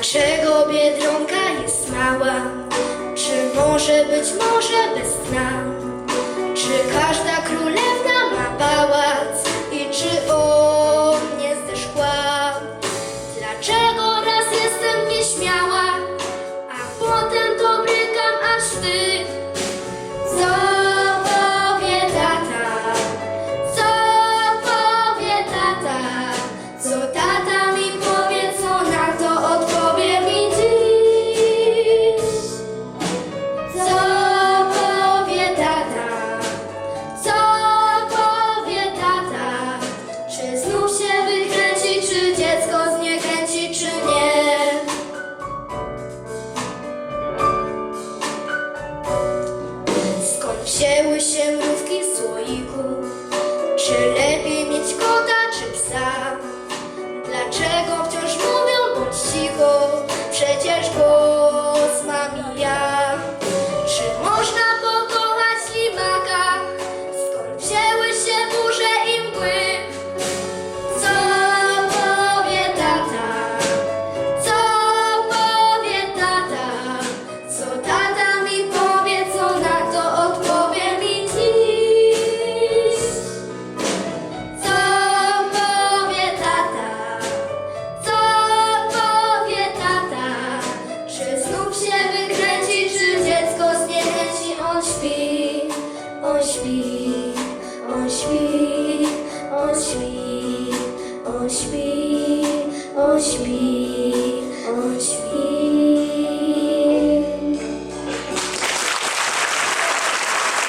Dlaczego biedronka jest mała? Czy może być może bez dna? Czy każda wzięły się mrówki w słoiku? Czy lepiej mieć kota czy psa? Dlaczego wciąż mówią bądź cicho? Przecież go on śpi, on śpi, on śpi, on śpi, on śpi.